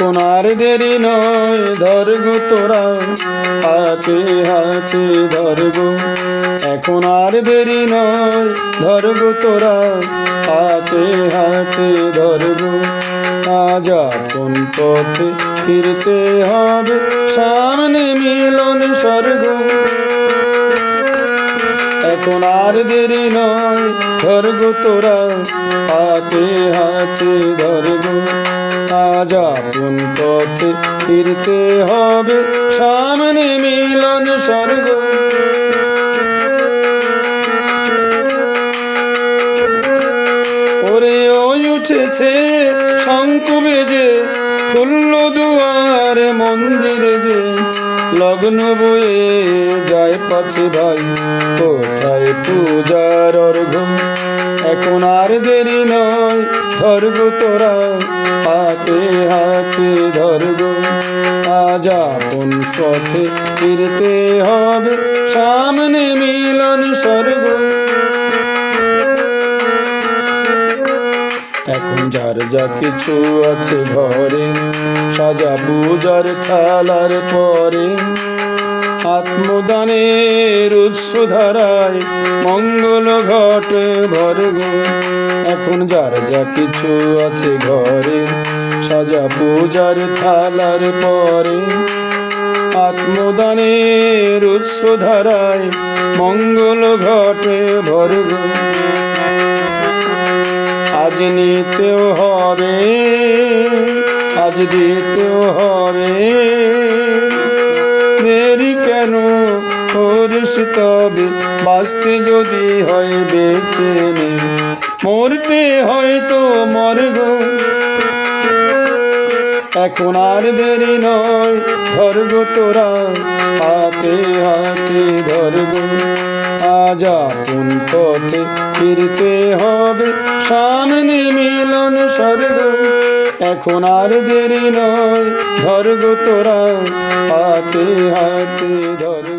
এখন দেরি নয় ধরগো তোরা। হাতে হাতে ধরগো এখন আর দেরি নয় ধরগো তোরা। হাতে হাতে ধরগো আজ আপন পথে ফিরতে হবে? সামনে মিলন স্বর্গ। এখন আর দেরি নয় ধরগো তোরা। হাতে হাতে ধরগো আজ আপন পথে ফিরতে হবে। সামনে মিলন স্বর্গ। ওরে ওই উঠেছে শঙ্কু বেজে খুলল দুয়ার মন্দিরে যে। লগ্ন বয়ে যায় পাছে ভাই। কোথায় পূজার অর্ঘ এখন আর দেরি নয়, ধরব তোরা, হাতে হাতে ধরব। আজ আপন পথে ফিরতে হবে, সামনে এখন যার যা কিছু আছে ঘরে, সাজা পূজার থালার পরে। আত্মদানের উৎস ধারায় মঙ্গল ঘটে ভরে এখন যার যা কিছু আছে ঘরে, সাজা পূজার থালার পরে। আত্মদানের উৎস ধারায় মঙ্গল ঘটে ভরে আজ নিতেও হবে, আজ দিতেও হবে। দেরি কেন করিস তবে, বাঁচতে যদি হয় নে। মরতে হয়তো মরগ এখন আর দেরি নয় ধরগো তোরা, হাতে হাতে ধরগো আজ কোন পথে ফিরতে হবে। সামনে মিলন স্বর্গ, এখন আর দেরি নয়। ধর্গ তোরা হাতে হাতে ধরগো